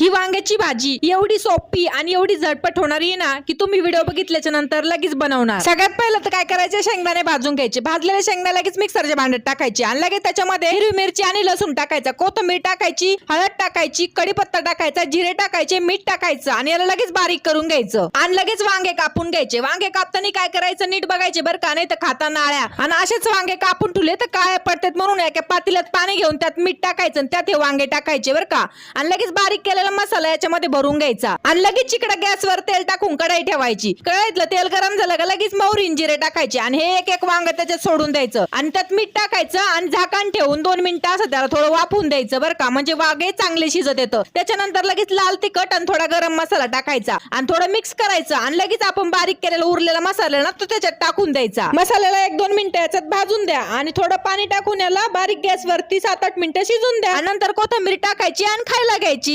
ही वांग्याची भाजी एवढी सोपी आणि एवढी झटपट होणारी ना की तुम्ही व्हिडिओ बघितल्याच्या नंतर लगेच बनवणार. सगळ्यात पहिलं तर काय करायचे? शेंगदाणे भाजून घ्यायचे. भाजलेले शेंगदा लगेच मिक्सरच्या भांड्यात टाकायचे आणि लगेच त्याच्यामध्ये हिरवी मिरची आणि लसूण टाकायचा. कोथिंबीर टाकायची हळद टाकायची कढीपत्ता टाकायचा जिरे टाकायचे मीठ टाकायचं आणि याला लगेच बारीक करून घ्यायचं. आणि लगेच वांगे कापून घ्यायचे. वांगे कापताना काय करायचं? नीट बघायचे बरं का नाही तर खाताना आळ्या आणि असेच वांगे कापून ठेवले तर काय पडतात म्हणून एका पातीलात पाणी घेऊन त्यात मीठ टाकायचं आणि त्यात हे वांगे टाकायचे बरं का. आणि लगेच बारीक केलेलं मसाला याच्यामध्ये भरून घ्यायचा आणि लगेच चिकडा गॅसवर तेल टाकून कढाई ठेवायची. कढाईतलं तेल गरम झालं का लगेच मोहरी जिरे टाकायचे आणि हे एक एक वांग त्याच्यात सोडून द्यायचं. आणि त्यात मीठ टाकायचं आणि झाकण ठेवून दोन मिनिटं असं त्याला थोडं वाफून द्यायचं बरं का. म्हणजे वांगे चांगले शिजत येतं. त्याच्यानंतर लगेच लाल तिखट आणि थोडा गरम मसाला टाकायचा आणि थोडं मिक्स करायचं आणि लगेच आपण बारीक केलेला उरलेला मसाला ना तो त्याच्यात टाकून द्यायचा. मसाल्याला एक दोन मिनिटं याच्यात भाजून द्या आणि थोडं पाणी टाकून याला बारीक गॅसवरती सात आठ मिनिटं शिजून द्या. नंतर कोथिंबीर टाकायची आणि खायला घ्यायची.